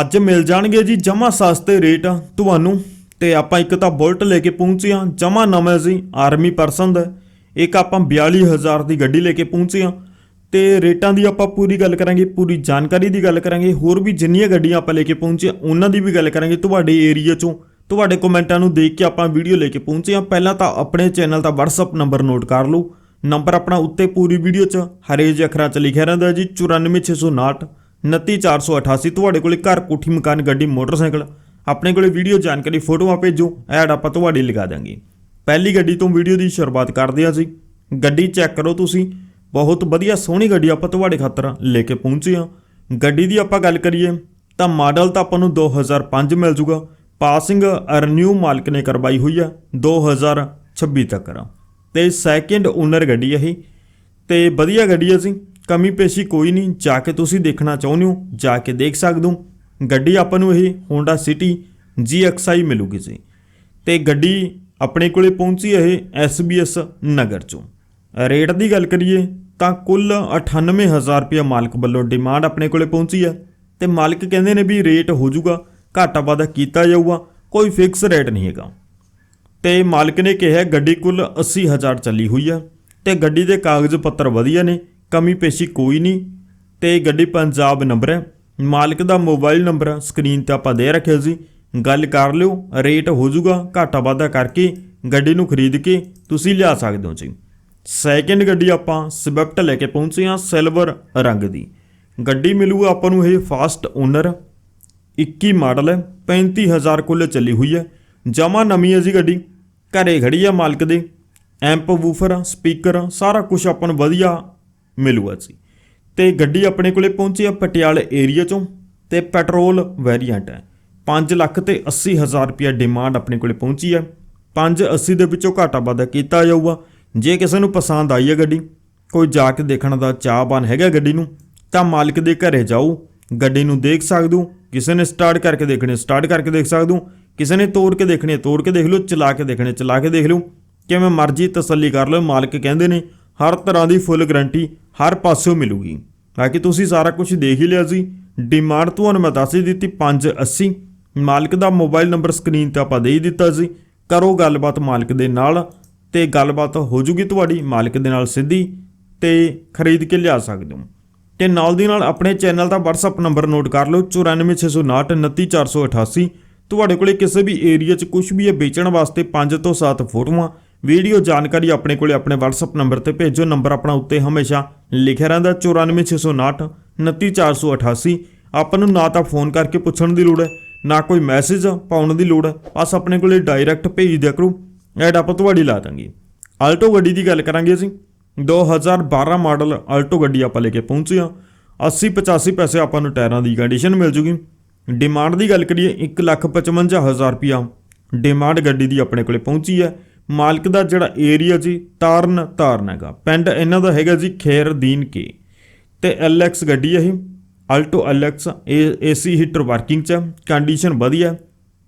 ਅੱਜ ਮਿਲ ਜਾਣਗੇ ਜੀ ਜਮਾ ਸਸਤੇ ਰੇਟ ਤੁਹਾਨੂੰ। ਤੇ ਆਪਾਂ ਇੱਕ ਤਾਂ ਬੁਲਟ ਲੈ ਕੇ ਪਹੁੰਚੇ ਹਾਂ। ਜਮਾ ਨਵਾਂ ਜੀ, ਆਰਮੀ ਪਰਸਨ ਦਾ ਇੱਕ ਆਪਾਂ 42000 ਦੀ ਗੱਡੀ ਲੈ ਕੇ ਪਹੁੰਚੇ ਹਾਂ। ਤੇ ਰੇਟਾਂ ਦੀ ਆਪਾਂ ਪੂਰੀ ਗੱਲ ਕਰਾਂਗੇ, ਪੂਰੀ ਜਾਣਕਾਰੀ ਦੀ ਗੱਲ ਕਰਾਂਗੇ। ਹੋਰ ਵੀ ਜਿੰਨੀਆਂ ਗੱਡੀਆਂ ਆਪਾਂ ਲੈ ਕੇ ਪਹੁੰਚੇ ਉਹਨਾਂ ਦੀ ਵੀ ਗੱਲ ਕਰਾਂਗੇ ਤੁਹਾਡੇ ਏਰੀਆ ਚੋਂ। ਤੁਹਾਡੇ ਕਮੈਂਟਾਂ ਨੂੰ ਦੇਖ ਕੇ ਆਪਾਂ ਵੀਡੀਓ ਲੈ ਕੇ ਪਹੁੰਚੇ ਹਾਂ। ਪਹਿਲਾਂ ਤਾਂ ਆਪਣੇ ਚੈਨਲ ਦਾ WhatsApp ਨੰਬਰ ਨੋਟ ਕਰ ਲਓ। ਨੰਬਰ ਆਪਣਾ ਉੱਤੇ ਪੂਰੀ ਵੀਡੀਓ 'ਚ ਹਰੇ ਜਿਹੇ ਅੱਖਰਾਂ 'ਚ ਲਿਖਿਆ ਰਹਿੰਦਾ ਜੀ 94659 29488 ਤੁਹਾਡੇ ਕੋਲੇ ਘਰ ਕੋਠੀ ਮਕਾਨ ਗੱਡੀ ਮੋਟਰਸਾਈਕਲ। ਆਪਣੇ ਕੋਲੇ ਵੀਡੀਓ ਜਾਣਕਾਰੀ ਫੋਟੋਆਂ ਭੇਜੋ। ਐਡ ਆਪਾਂ ਤੁਹਾਡੀ ਲਗਾ ਦਾਂਗੇ ਪਹਿਲੀ ਗੱਡੀ ਤੋਂ ਵੀਡੀਓ ਦੀ ਸ਼ੁਰੂਆਤ ਕਰਦੇ ਹਾਂ ਜੀ ਗੱਡੀ ਚੈੱਕ ਕਰੋ ਤੁਸੀਂ। ਬਹੁਤ ਵਧੀਆ ਸੋਹਣੀ ਗੱਡੀ ਆਪਾਂ ਤੁਹਾਡੇ ਖਾਤਰ ਲੈ ਕੇ ਪਹੁੰਚੇ ਹਾਂ। ਗੱਡੀ ਦੀ ਆਪਾਂ ਗੱਲ ਕਰੀਏ, ਤਾਂ ਮਾਡਲ ਤਾਂ ਆਪਾਂ ਨੂੰ 2005 ਮਿਲ ਜੂਗਾ। ਪਾਸਿੰਗ ਰਿਨਿਊ ਮਾਲਕ ਨੇ ਕਰਵਾਈ ਹੋਈ ਆ 2026 ਤੱਕ। ਤੇ ਸੈਕਿੰਡ ਓਨਰ ਗੱਡੀ ਇਹ। ਤੇ ਵਧੀਆ ਗੱਡੀ ਹੈ ਸੀ ਕਮੀ ਪੇਸ਼ੀ ਕੋਈ ਨਹੀਂ, ਜਾ ਕੇ ਤੁਸੀਂ ਦੇਖਣਾ ਚਾਹੁੰਦੇ ਹੋ, ਜਾ ਕੇ ਦੇਖ ਸਕਦੇ ਹੋ। ਗੱਡੀ ਆਪਾਂ ਨੂੰ ਇਹ Honda City GXI ਮਿਲੂਗੀ ਜੀ। ਤੇ ਗੱਡੀ ਆਪਣੇ ਕੋਲੇ ਪਹੁੰਚੀ ਇਹ SBS ਨਗਰ ਚੋਂ। ਰੇਟ ਦੀ ਗੱਲ ਕਰੀਏ ਤਾਂ ਕੁੱਲ 98000 ਰੁਪਏ ਮਾਲਕ ਵੱਲੋਂ ਡਿਮਾਂਡ ਆਪਣੇ ਕੋਲੇ ਪਹੁੰਚੀ ਹੈ। ਤੇ ਮਾਲਕ ਕਹਿੰਦੇ ਨੇ ਵੀ ਰੇਟ ਹੋ ਜਾਊਗਾ, ਘਾਟਾ ਵਾਧਾ ਕੀਤਾ ਜਾਊਗਾ, ਕੋਈ ਫਿਕਸ ਰੇਟ ਨਹੀਂ ਹੈਗਾ। ਤੇ ਮਾਲਕ ਨੇ ਕਿਹਾ ਗੱਡੀ ਕੁੱਲ 80000 ਚੱਲੀ ਹੋਈ ਆ ਤੇ ਗੱਡੀ ਦੇ ਕਾਗਜ਼ ਪੱਤਰ ਵਧੀਆ ਨੇ। ਕਮੀ ਪੇਸ਼ੀ ਕੋਈ ਨਹੀਂ ਤੇ ਗੱਡੀ ਪੰਜਾਬ ਨੰਬਰ ਹੈ। ਮਾਲਕ ਦਾ ਮੋਬਾਈਲ ਨੰਬਰ ਸਕਰੀਨ ਤੇ ਆਪਾਂ ਦੇ ਰੱਖਿਆ ਸੀ। ਗੱਲ ਕਰ ਲਿਓ, ਰੇਟ ਹੋ ਜਾਊਗਾ, ਘਾਟਾ ਵਾਧਾ ਕਰਕੇ ਗੱਡੀ ਨੂੰ ਖਰੀਦ ਕੇ ਤੁਸੀਂ ਲਿਆ ਸਕਦੇ ਹੋ ਜੀ। ਸੈਕਿੰਡ ਗੱਡੀ ਆਪਾਂ ਸਵਿਫਟ ਲੈ ਕੇ ਪਹੁੰਚੇ ਹਾਂ ਸਿਲਵਰ ਰੰਗ ਦੀ। ਗੱਡੀ ਮਿਲੂਗਾ ਆਪਾਂ ਨੂੰ ਇਹ ਫਾਸਟ ਓਨਰ 21 ਮਾਡਲ ਹੈ 35000 ਕੁੱਲ ਚੱਲੀ ਹੋਈ ਹੈ। ਜਮਾ ਨਵੀਂ ਹੈ ਜੀ ਗੱਡੀ, ਘਰੇ ਖੜੀ ਹੈ ਮਾਲਕ ਦੇ। ਐਂਪ ਵੂਫਰ ਸਪੀਕਰ ਸਾਰਾ ਕੁਝ ਆਪਾਂ ਨੂੰ ਵਧੀਆ ਮਿਲੂਗਾ ਜੀ ਤੇ ਗੱਡੀ ਆਪਣੇ ਕੋਲੇ ਪਹੁੰਚੀ ਆ ਪਟਿਆਲੇ ਏਰੀਆ ਚੋਂ ਤੇ ਪੈਟਰੋਲ ਵੇਰੀਐਂਟ ਹੈ। 5 ਲੱਖ ਤੇ 80 ਹਜ਼ਾਰ ਰੁਪਏ ਡਿਮਾਂਡ ਆਪਣੇ ਕੋਲੇ ਪਹੁੰਚੀ ਹੈ 580 ਦੇ ਵਿੱਚੋਂ ਘਾਟਾ ਵਾਧਾ ਕੀਤਾ ਜਾਊਗਾ। ਜੇ ਕਿਸੇ ਨੂੰ ਪਸੰਦ ਆਈ ਹੈ ਗੱਡੀ, ਕੋਈ ਜਾ ਕੇ ਦੇਖਣ ਦਾ ਚਾਹਬਾਨ ਹੈਗਾ ਗੱਡੀ ਨੂੰ, ਤਾਂ ਮਾਲਕ ਦੇ ਘਰੇ ਜਾਓ ਗੱਡੀ ਨੂੰ ਦੇਖ ਸਕਦੇ ਹੋ ਕਿਸੇ ਨੇ ਸਟਾਰਟ ਕਰਕੇ ਦੇਖਣੇ ਸਟਾਰਟ ਕਰਕੇ ਦੇਖ ਸਕਦੇ। ਹੋ ਕਿਸੇ ਨੇ ਤੋੜ ਕੇ ਦੇਖਣੇ, ਤੋੜ ਕੇ ਦੇਖ ਲਓ, ਚਲਾ ਕੇ ਦੇਖਣੇ, ਚਲਾ ਕੇ ਦੇਖ ਲਓ। ਕਿਵੇਂ ਮਰਜ਼ੀ ਤਸੱਲੀ ਕਰ ਲਓ, ਮਾਲਕ ਕਹਿੰਦੇ ਨੇ ਹਰ ਤਰ੍ਹਾਂ ਦੀ ਫੁੱਲ ਗਰੰਟੀ ਹਰ ਪਾਸਿਓਂ ਮਿਲੂਗੀ। ਬਾਕੀ ਤੁਸੀਂ ਸਾਰਾ ਕੁਝ ਦੇਖ ਹੀ ਲਿਆ ਸੀ? ਡਿਮਾਂਡ ਤੁਹਾਨੂੰ ਮੈਂ ਦੱਸ ਹੀ ਦਿੱਤੀ 580 ਮਾਲਕ ਦਾ ਮੋਬਾਈਲ ਨੰਬਰ ਸਕਰੀਨ ਤੇ ਆਪਾਂ ਦੇ ਹੀ ਦਿੱਤਾ ਸੀ। ਕਰੋ ਗੱਲਬਾਤ ਮਾਲਕ ਦੇ ਨਾਲ ਤੇ ਗੱਲਬਾਤ ਹੋ ਜੂਗੀ ਤੁਹਾਡੀ, ਮਾਲਕ ਦੇ ਨਾਲ ਸਿੱਧੀ ਤੇ ਖਰੀਦ ਕੇ ਲਿਆ ਸਕਦੇ ਹੋ। ਤੇ ਨਾਲ ਦੀ ਨਾਲ ਆਪਣੇ ਚੈਨਲ ਦਾ WhatsApp ਨੰਬਰ ਨੋਟ ਕਰ ਲਓ 9469299488 ਤੁਹਾਡੇ ਕੋਲੇ ਕਿਸੇ ਵੀ ਏਰੀਆ 'ਚ ਕੁਝ ਵੀ ਹੈ, ਵੇਚਣ ਵਾਸਤੇ 5 ਤੋਂ 7 ਫੋਟੋਆਂ ਵੀਡੀਓ ਜਾਣਕਾਰੀ ਆਪਣੇ ਕੋਲੇ ਆਪਣੇ WhatsApp ਨੰਬਰ ਤੇ ਭੇਜੋ। ਨੰਬਰ ਆਪਣਾ ਉੱਤੇ ਹਮੇਸ਼ਾ ਲਿਖਿਆ ਰਹਿੰਦਾ 9469299488 ਆਪਾਂ ਨੂੰ ਨਾ ਤਾਂ ਫੋਨ ਕਰਕੇ ਪੁੱਛਣ ਦੀ ਲੋੜ ਹੈ, ਨਾ ਕੋਈ ਮੈਸੇਜ ਪਾਉਣ ਦੀ ਲੋੜ ਹੈ। ਬਸ ਆਪਣੇ ਕੋਲੇ ਡਾਇਰੈਕਟ ਭੇਜ ਦਿਆ ਕਰੋ। ਐਡ ਆਪਾਂ ਤੁਹਾਡੀ ਲਾ ਦਾਂਗੇ। ਆਲਟੋ ਗੱਡੀ ਦੀ ਗੱਲ ਕਰਾਂਗੇ ਅਸੀਂ। 2012 ਮਾਡਲ ਆਲਟੋ ਗੱਡੀ ਆਪਾਂ ਲੈ ਕੇ ਪਹੁੰਚੇ ਹਾਂ। 80 85 ਪੈਸੇ ਆਪਾਂ ਨੂੰ ਟਾਇਰਾਂ ਦੀ ਕੰਡੀਸ਼ਨ ਮਿਲ ਜੂਗੀ। ਡਿਮਾਂਡ ਦੀ ਗੱਲ ਕਰੀਏ 155000 ਰੁਪਿਆ ਡਿਮਾਂਡ ਗੱਡੀ ਦੀ ਆਪਣੇ ਕੋਲੇ ਪਹੁੰਚੀ ਹੈ। ਮਾਲਕ ਦਾ ਜਿਹੜਾ ਏਰੀਆ ਜੀ, ਤਾਰਨ ਤਾਰਨ ਹੈਗਾ। ਪਿੰਡ ਇਹਨਾਂ ਦਾ ਹੈਗਾ ਜੀ ਖੈਰਦੀਨ ਕੇ। ਤੇ LX ਗੱਡੀ ਹੈ ਇਹ Alto LX AC heater working ਚ ਕੰਡੀਸ਼ਨ ਵਧੀਆ।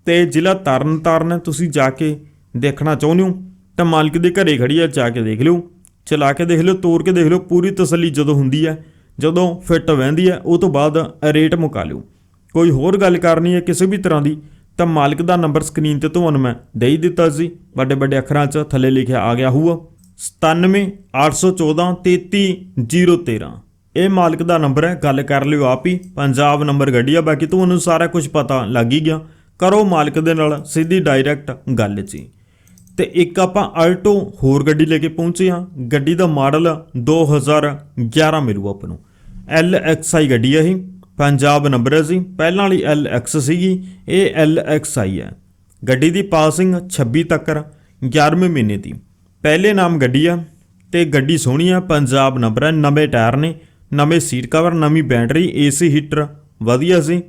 ਤੇ ਜ਼ਿਲ੍ਹਾ ਤਾਰਨ ਤਾਰਨ, ਤੁਸੀਂ ਜਾ ਕੇ ਦੇਖਣਾ ਚਾਹੁੰਦੇ ਹੋ, ਤਾਂ ਮਾਲਕ ਦੇ ਘਰੇ ਖੜੀ ਆ, ਜਾ ਕੇ ਦੇਖ ਲਿਓ। ਚਲਾ ਕੇ ਦੇਖ ਲਿਓ, ਤੋੜ ਕੇ ਦੇਖ ਲਿਓ, ਪੂਰੀ ਤਸੱਲੀ ਜਦੋਂ ਹੁੰਦੀ ਹੈ ਜਦੋਂ ਫਿੱਟ ਵਹਿੰਦੀ ਹੈ ਉਹ ਤੋਂ ਬਾਅਦ ਰੇਟ ਮੁਕਾ ਲਿਓ। ਕੋਈ ਹੋਰ ਗੱਲ ਕਰਨੀ ਹੈ ਕਿਸੇ ਵੀ ਤਰ੍ਹਾਂ ਦੀ ਤਾਂ ਮਾਲਕ ਦਾ ਨੰਬਰ ਸਕਰੀਨ ਤੇ ਤੁਹਾਨੂੰ ਮੈਂ ਦੇ ਹੀ ਦਿੱਤਾ ਸੀ। ਵੱਡੇ ਵੱਡੇ ਅੱਖਰਾਂ 'ਚ ਥੱਲੇ ਲਿਖਿਆ ਆ ਗਿਆ ਹੋਊਗਾ 97814 33013 ਇਹ ਮਾਲਕ ਦਾ ਨੰਬਰ ਹੈ, ਗੱਲ ਕਰ ਲਿਓ ਆਪ ਹੀ। ਪੰਜਾਬ ਨੰਬਰ ਗੱਡੀ ਆ, ਬਾਕੀ ਤੁਹਾਨੂੰ ਸਾਰਾ ਕੁਝ ਪਤਾ ਲੱਗ ਹੀ ਗਿਆ। ਕਰੋ ਮਾਲਕ ਦੇ ਨਾਲ ਸਿੱਧੀ ਡਾਇਰੈਕਟ ਗੱਲ ਜੀ। ਤੇ ਇੱਕ ਆਪਾਂ ਆਲਟੋ ਹੋਰ ਗੱਡੀ ਲੈ ਕੇ ਪਹੁੰਚੇ ਹਾਂ। ਗੱਡੀ ਦਾ ਮਾਡਲ 2011 ਮਿਲੂ ਆਪ ਨੂੰ। ਐੱਲ ਐਕਸ ਆਈ ਗੱਡੀ ਹੈ ਇਹ। ਪੰਜਾਬ ਨੰਬਰ ਸੀ ਪਹਿਲਾਂ ਵਾਲੀ LX ਸੀਗੀ, ਇਹ LXI ਹੈ। ਗੱਡੀ ਦੀ ਪਾਸਿੰਗ 26 ਤੱਕ 11ਵੇਂ ਮਹੀਨੇ ਦੀ। ਪਹਿਲੇ ਨਾਮ ਗੱਡੀ ਆ ਤੇ ਗੱਡੀ ਸੋਹਣੀ ਆ, ਪੰਜਾਬ ਨੰਬਰ ਹੈ, ਨਵੇਂ ਟਾਇਰ ਨੇ, ਨਵੇਂ ਸੀਟ ਕਵਰ, ਨਵੀਂ ਬੈਟਰੀ, ਏਸੀ ਹੀਟਰ, ਵਧੀਆ ਸੀ।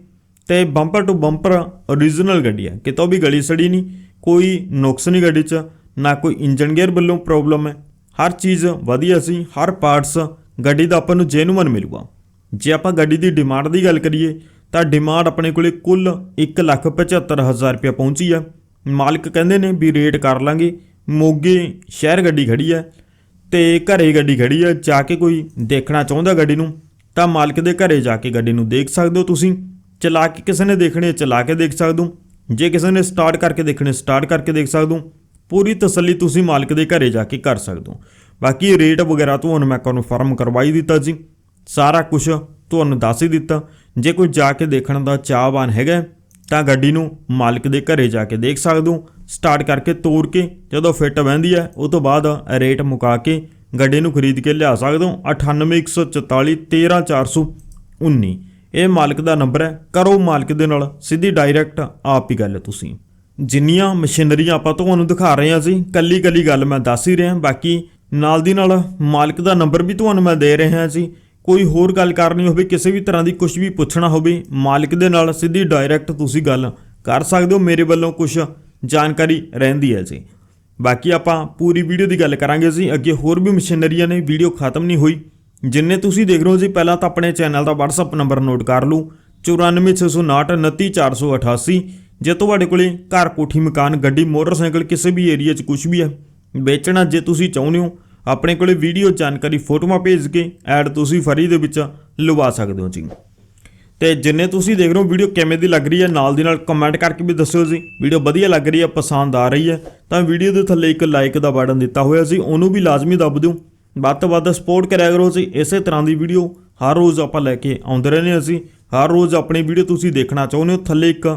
ਤੇ ਬੰਪਰ ਟੂ ਬੰਪਰ origignal ਗੱਡੀ ਆ, ਕਿਤੋਂ ਵੀ ਗਲੀ ਸੜੀ ਨਹੀਂ, ਕੋਈ ਨੁਕਸ ਨਹੀਂ ਗੱਡੀ 'ਚ, ਨਾ ਕੋਈ ਇੰਜਨ ਗੇਅਰ ਵੱਲੋਂ ਪ੍ਰੋਬਲਮ ਹੈ। ਹਰ ਚੀਜ਼ ਵਧੀਆ ਸੀ, ਹਰ ਪਾਰਟਸ ਗੱਡੀ ਦਾ ਆਪਾਂ ਨੂੰ ਜੈਨੂਅਨ ਮਿਲੂਗਾ। ਜੇ ਆਪਾਂ ਗੱਡੀ ਦੀ ਡਿਮਾਂਡ ਦੀ ਗੱਲ ਕਰੀਏ, ਤਾਂ ਡਿਮਾਂਡ ਆਪਣੇ ਕੋਲੇ ਕੁੱਲ 175000 ਰੁਪਏ ਪਹੁੰਚੀ ਆ। ਮਾਲਕ ਕਹਿੰਦੇ ਨੇ ਵੀ ਰੇਟ ਕਰ ਲਾਂਗੇ। ਮੋਗੇ ਸ਼ਹਿਰ ਗੱਡੀ ਖੜੀ ਹੈ ਤੇ ਘਰੇ ਗੱਡੀ ਖੜੀ ਹੈ ਜਾ ਕੇ ਕੋਈ ਦੇਖਣਾ ਚਾਹੁੰਦਾ ਗੱਡੀ ਨੂੰ, ਤਾਂ ਮਾਲਕ ਦੇ ਘਰੇ ਜਾ ਕੇ ਗੱਡੀ ਨੂੰ ਦੇਖ ਸਕਦੇ ਹੋ ਤੁਸੀਂ। ਚਲਾ ਕੇ ਕਿਸੇ ਨੇ ਦੇਖਣੇ, ਚਲਾ ਕੇ ਦੇਖ ਸਕਦੇ ਹੋ। ਜੇ ਕਿਸੇ ਨੇ ਸਟਾਰਟ ਕਰਕੇ ਦੇਖਣੇ ਸਟਾਰਟ ਕਰਕੇ ਦੇਖ ਸਕਦੇ ਹੋ। ਪੂਰੀ ਤਸੱਲੀ ਤੁਸੀਂ ਮਾਲਕ ਦੇ ਘਰੇ ਜਾ ਕੇ ਕਰ ਸਕਦੇ ਹੋ। ਬਾਕੀ ਰੇਟ ਵਗੈਰਾ ਤੁਹਾਨੂੰ ਮੈਂ ਕਨਫਰਮ ਕਰਵਾਈ ਦਿੱਤਾ ਜੀ। ਸਾਰਾ ਕੁਝ ਤੁਹਾਨੂੰ ਦੱਸ ਹੀ ਦਿੱਤਾ। ਜੇ ਕੋਈ ਜਾ ਕੇ ਦੇਖਣ ਦਾ ਚਾਹਵਾਨ ਹੈਗਾ, ਤਾਂ ਗੱਡੀ ਨੂੰ ਮਾਲਕ ਦੇ ਘਰੇ ਜਾ ਕੇ ਦੇਖ ਸਕਦੇ ਹੋ। ਸਟਾਰਟ ਕਰਕੇ ਤੋੜ ਕੇ, ਜਦੋਂ ਫਿੱਟ ਬਹਿੰਦੀ ਹੈ, ਉਹ ਤੋਂ ਬਾਅਦ ਰੇਟ ਮੁਕਾ ਕੇ ਗੱਡੀ ਨੂੰ ਖਰੀਦ ਕੇ ਲਿਆ ਸਕਦੇ ਹੋ। 98144 13419 ਇਹ ਮਾਲਕ ਦਾ ਨੰਬਰ ਹੈ। ਕਰੋ ਮਾਲਕ ਦੇ ਨਾਲ ਸਿੱਧੀ ਡਾਇਰੈਕਟ ਆਪ ਹੀ ਗੱਲ ਤੁਸੀਂ। ਜਿੰਨੀਆਂ ਮਸ਼ੀਨਰੀਆਂ ਆਪਾਂ ਤੁਹਾਨੂੰ ਦਿਖਾ ਰਹੇ ਹਾਂ ਜੀ ਕੱਲੀ ਕੱਲੀ ਗੱਲ ਮੈਂ ਦੱਸ ਹੀ ਰਿਹਾ। ਬਾਕੀ ਨਾਲ ਦੀ ਨਾਲ ਮਾਲਕ ਦਾ ਨੰਬਰ ਵੀ ਤੁਹਾਨੂੰ ਮੈਂ ਦੇ ਰਿਹਾ ਜੀ ਕੋਈ ਹੋਰ ਗੱਲ ਕਰਨੀ ਹੋਵੇ, ਕਿਸੇ ਵੀ ਤਰ੍ਹਾਂ ਦੀ ਕੁਝ ਵੀ ਪੁੱਛਣਾ ਹੋਵੇ, ਮਾਲਕ ਦੇ ਨਾਲ ਸਿੱਧੀ ਡਾਇਰੈਕਟ ਤੁਸੀਂ ਗੱਲ ਕਰ ਸਕਦੇ ਹੋ, ਮੇਰੇ ਵੱਲੋਂ ਕੁਝ ਜਾਣਕਾਰੀ ਰਹਿੰਦੀ ਹੈ ਜੀ। ਬਾਕੀ ਆਪਾਂ ਪੂਰੀ ਵੀਡੀਓ ਦੀ ਗੱਲ ਕਰਾਂਗੇ ਜੀ। ਅੱਗੇ ਹੋਰ ਵੀ ਮਸ਼ੀਨਰੀਆਂ ਨੇ, ਵੀਡੀਓ ਖਤਮ ਨਹੀਂ ਹੋਈ। ਜਿੰਨੇ ਤੁਸੀਂ ਦੇਖ ਰਹੇ ਹੋ ਜੀ, ਪਹਿਲਾਂ ਤਾਂ ਆਪਣੇ ਚੈਨਲ ਦਾ WhatsApp ਨੰਬਰ ਨੋਟ ਕਰ ਲਓ। 9469299488 ਜੇ ਤੁਹਾਡੇ ਕੋਲੇ ਘਰ ਕੋਠੀ, ਮਕਾਨ, ਗੱਡੀ, ਮੋਟਰਸਾਈਕਲ, ਕਿਸੇ ਵੀ ਏਰੀਆ 'ਚ ਕੁਝ ਵੀ ਹੈ, ਵੇਚਣਾ ਜੇ ਤੁਸੀਂ ਚਾਹੁੰਦੇ ਹੋ ਆਪਣੇ ਕੋਲੇ ਵੀਡੀਓ ਜਾਣਕਾਰੀ ਫੋਟੋਆਂ ਭੇਜ ਕੇ ਐਡ ਤੁਸੀਂ ਫਰੀ ਦੇ ਵਿੱਚ ਲਵਾ ਸਕਦੇ ਹੋ ਜੀ। ਤੇ ਜਿੰਨੇ ਤੁਸੀਂ ਦੇਖ ਰਹੇ ਹੋ ਵੀਡੀਓ ਕਿਵੇਂ ਦੀ ਲੱਗ ਰਹੀ ਹੈ, ਨਾਲ ਦੀ ਨਾਲ ਕਮੈਂਟ ਕਰਕੇ ਵੀ ਦੱਸਿਓ ਜੀ। ਵੀਡੀਓ ਵਧੀਆ ਲੱਗ ਰਹੀ ਹੈ, ਪਸੰਦ ਆ ਰਹੀ ਹੈ, ਤਾਂ ਵੀਡੀਓ ਦੇ ਥੱਲੇ ਇੱਕ ਲਾਈਕ ਦਾ ਬਟਨ ਦਿੱਤਾ ਹੋਇਆ ਸੀ, ਉਹਨੂੰ ਵੀ ਲਾਜ਼ਮੀ ਦੱਬ ਦਿਓ। ਵੱਧ ਤੋਂ ਵੱਧ ਸਪੋਰਟ ਕਰਿਆ ਕਰੋ ਜੀ। ਇਸੇ ਤਰ੍ਹਾਂ ਦੀ ਵੀਡੀਓ ਹਰ ਰੋਜ਼ ਆਪਾਂ ਲੈ ਕੇ ਆਉਂਦੇ ਰਹਿੰਦੇ ਹਾਂ ਅਸੀਂ ਹਰ ਰੋਜ਼ ਆਪਣੀ ਵੀਡੀਓ ਤੁਸੀਂ ਦੇਖਣਾ ਚਾਹੁੰਦੇ ਹੋ, ਥੱਲੇ ਇੱਕ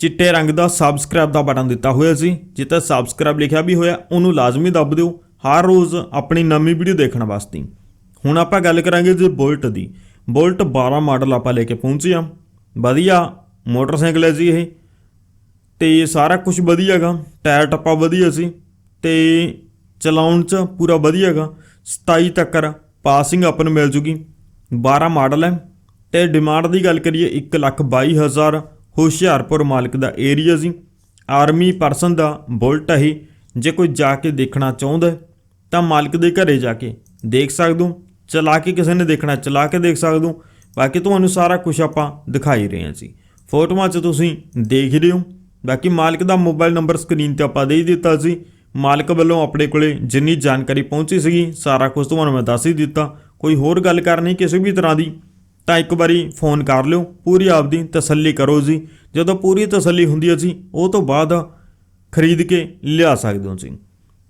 ਚਿੱਟੇ ਰੰਗ ਦਾ ਸਬਸਕ੍ਰਾਈਬ ਦਾ ਬਟਨ ਦਿੱਤਾ ਹੋਇਆ ਸੀ। ਜਿੱਥੇ ਸਬਸਕ੍ਰਾਈਬ ਲਿਖਿਆ ਵੀ ਹੋਇਆ, ਉਹਨੂੰ ਲਾਜ਼ਮੀ ਦੱਬ ਦਿਓ। ਹਰ ਰੋਜ਼ ਆਪਣੀ ਨਵੀਂ ਵੀਡੀਓ ਦੇਖਣ ਵਾਸਤੇ। ਹੁਣ ਆਪਾਂ ਗੱਲ ਕਰਾਂਗੇ ਜੀ ਬੁਲਟ ਦੀ। ਬੁਲਟ 12 ਮਾਡਲ ਆਪਾਂ ਲੈ ਕੇ ਪਹੁੰਚੇ ਆ ਵਧੀਆ ਮੋਟਰਸਾਈਕਲ ਹੈ ਜੀ ਇਹ। ਤੇ ਸਾਰਾ ਕੁਝ ਵਧੀਆ ਹੈਗਾ। ਟਾਇਰ ਟੱਪਾ ਵਧੀਆ ਸੀ। ਤੇ ਚਲਾਉਣ 'ਚ ਪੂਰਾ ਵਧੀਆ ਹੈਗਾ। 27 ਤੱਕ ਪਾਸਿੰਗ ਆਪਾਂ ਨੂੰ ਮਿਲ ਜੂਗੀ। 12 ਮਾਡਲ ਹੈ। ਤੇ ਡਿਮਾਂਡ ਦੀ ਗੱਲ ਕਰੀਏ 122000 ਹੁਸ਼ਿਆਰਪੁਰ ਮਾਲਕ ਦਾ ਏਰੀਆ ਜੀ। ਆਰਮੀ ਪਰਸਨ ਦਾ ਬੁਲਟ ਹੈ ਜੇ ਕੋਈ ਜਾ ਕੇ ਦੇਖਣਾ ਚਾਹੁੰਦਾ ਤਾਂ ਮਾਲਕ ਦੇ ਘਰੇ ਜਾ ਕੇ ਦੇਖ ਸਕਦੇ ਹੋ ਚਲਾ ਕੇ ਕਿਸੇ ਨੇ ਦੇਖਣਾ, ਚਲਾ ਕੇ ਦੇਖ ਸਕਦੇ। ਹੋ ਬਾਕੀ ਤੁਹਾਨੂੰ ਸਾਰਾ ਕੁਝ ਆਪਾਂ ਦਿਖਾਈ ਰਹੇ ਹਾਂ ਜੀ ਫੋਟੋਆਂ 'ਚ ਤੁਸੀਂ ਦੇਖ ਰਹੇ ਹੋ। ਬਾਕੀ ਮਾਲਕ ਦਾ ਮੋਬਾਈਲ ਨੰਬਰ ਸਕਰੀਨ ਤੇ ਆਪਾਂ ਦੇ ਹੀ ਦਿੱਤਾ ਸੀ। ਮਾਲਕ ਵੱਲੋਂ ਆਪਣੇ ਕੋਲੇ ਜਿੰਨੀ ਜਾਣਕਾਰੀ ਪਹੁੰਚੀ ਸੀਗੀ, ਸਾਰਾ ਕੁਝ ਤੁਹਾਨੂੰ ਮੈਂ ਦੱਸ ਹੀ ਦਿੱਤਾ। ਕੋਈ ਹੋਰ ਗੱਲ ਕਰਨੀ ਕਿਸੇ ਵੀ ਤਰ੍ਹਾਂ ਦੀ, ਤਾਂ ਇੱਕ ਵਾਰੀ ਫੋਨ ਕਰ ਲਿਓ। ਪੂਰੀ ਆਪਦੀ ਤਸੱਲੀ ਕਰੋ ਜੀ। ਜਦੋਂ ਪੂਰੀ ਤਸੱਲੀ ਹੁੰਦੀ ਹੈ ਜੀ, ਉਹ ਤੋਂ ਬਾਅਦ ਖਰੀਦ ਕੇ ਲਿਆ ਸਕਦੇ ਹੋ ਜੀ।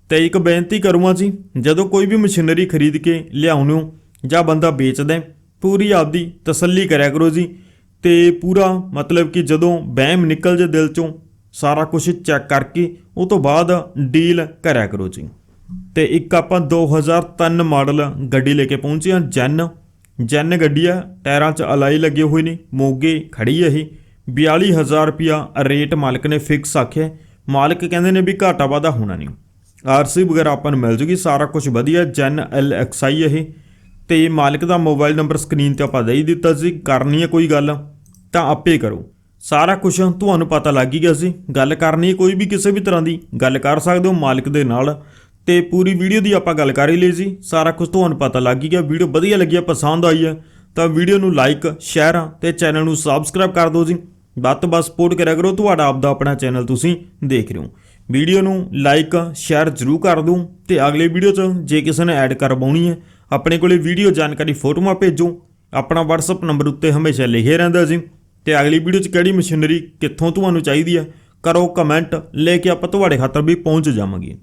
ਤੇ ਇੱਕ ਬੇਨਤੀ ਕਰੂੰਗਾ ਜੀ, ਜਦੋਂ ਕੋਈ ਵੀ ਮਸ਼ੀਨਰੀ ਖਰੀਦ ਕੇ ਲਿਆਉਂਦੇ ਹੋ ਜਾਂ ਬੰਦਾ ਵੇਚਦਾ ਪੂਰੀ ਆਪਦੀ ਤਸੱਲੀ ਕਰਿਆ ਕਰੋ ਜੀ। ਤੇ ਪੂਰਾ ਮਤਲਬ ਕਿ ਜਦੋਂ ਵਹਿਮ ਨਿਕਲ ਜੇ ਦਿਲ ਚੋਂ, ਸਾਰਾ ਕੁਝ ਚੈੱਕ ਕਰਕੇ ਉਹ ਤੋਂ ਬਾਅਦ ਡੀਲ ਕਰਿਆ ਕਰੋ ਜੀ। ਤੇ ਇੱਕ ਆਪਾਂ 2003 ਮਾਡਲ ਗੱਡੀ ਲੈ ਕੇ ਪਹੁੰਚੇ ਹਾਂ, ਜੈਨ। ਜੈਨ ਗੱਡੀ ਆ, ਟਾਇਰਾਂ 'ਚ ਅਲਾਈ ਲੱਗੇ ਹੋਏ ਨੇ, ਮੋਗੇ ਖੜੀ ਹੈ ਇਹ। 42000 ਰੁਪਿਆ ਰੇਟ ਮਾਲਕ ਨੇ ਫਿਕਸ ਆਖਿਆ। ਮਾਲਕ ਕਹਿੰਦੇ ਨੇ ਵੀ ਘਾਟਾ ਵਾਧਾ ਹੋਣਾ ਨਹੀਂ। ਆਰਸੀ ਵਗੈਰਾ ਆਪਾਂ ਨੂੰ ਮਿਲ ਜੂਗੀ, ਸਾਰਾ ਕੁਝ ਵਧੀਆ, ਜੈਨ ਐਲ ਐਕਸਆਈ ਇਹ। ਤੇ ਮਾਲਕ ਦਾ ਮੋਬਾਈਲ ਨੰਬਰ ਸਕਰੀਨ ਤੇ ਆਪਾਂ ਦੇ ਦਿੱਤਾ ਸੀ, ਕਰਨੀ ਹੈ ਕੋਈ ਗੱਲ, ਤਾਂ ਆਪੇ ਕਰੋ। ਸਾਰਾ ਕੁਝ ਤੁਹਾਨੂੰ ਪਤਾ ਲੱਗ ਹੀ ਗਿਆ ਸੀ, ਗੱਲ ਕਰਨੀ ਕੋਈ ਵੀ ਕਿਸੇ ਵੀ ਤਰ੍ਹਾਂ ਦੀ, ਗੱਲ ਕਰ ਸਕਦੇ ਹੋ ਮਾਲਕ ਦੇ ਨਾਲ। ਤੇ ਪੂਰੀ ਵੀਡੀਓ ਦੀ ਆਪਾਂ ਗੱਲ ਕਰ ਹੀ ਲਈ ਸੀ, ਸਾਰਾ ਕੁਝ ਤੁਹਾਨੂੰ ਪਤਾ ਲੱਗ ਹੀ ਗਿਆ, ਵੀਡੀਓ ਵਧੀਆ ਲੱਗੀ ਹੈ ਪਸੰਦ ਆਈ ਹੈ ਤਾਂ ਵੀਡੀਓ ਨੂੰ ਲਾਈਕ, ਸ਼ੇਅਰ ਤੇ ਚੈਨਲ ਨੂੰ ਸਬਸਕ੍ਰਾਈਬ ਕਰ ਦਿਓ ਜੀ। ਵੱਧ ਤੋਂ ਵੱਧ ਸਪੋਰਟ ਕਰਿਆ ਕਰੋ, ਤੁਹਾਡਾ ਆਪਦਾ ਆਪਣਾ ਚੈਨਲ ਤੁਸੀਂ ਦੇਖ ਰਹੇ ਹੋ। ਵੀਡੀਓ ਨੂੰ ਲਾਈਕ ਸ਼ੇਅਰ ਜ਼ਰੂਰ ਕਰ ਦਿਓ ਤੇ ਅਗਲੇ ਵੀਡੀਓ 'ਚ ਜੇ ਕਿਸੇ ਨੇ ਐਡ ਕਰਵਾਉਣੀ ਹੈ, ਆਪਣੇ ਕੋਲੇ ਵੀਡੀਓ ਜਾਣਕਾਰੀ ਫੋਟੋਆਂ ਭੇਜੋ। ਆਪਣਾ WhatsApp ਨੰਬਰ ਉੱਤੇ ਹਮੇਸ਼ਾ ਲਿਖੇ ਰਹਿੰਦਾ ਜੀ। ਤੇ ਅਗਲੀ ਵੀਡੀਓ 'ਚ ਕਿਹੜੀ ਮਸ਼ੀਨਰੀ ਕਿੱਥੋਂ ਤੁਹਾਨੂੰ ਚਾਹੀਦੀ ਹੈ, ਕਰੋ ਕਮੈਂਟ ਲੈ ਕੇ ਆਪਾਂ ਤੁਹਾਡੇ ਖਾਤਰ ਵੀ ਪਹੁੰਚ ਜਾਵਾਂਗੇ।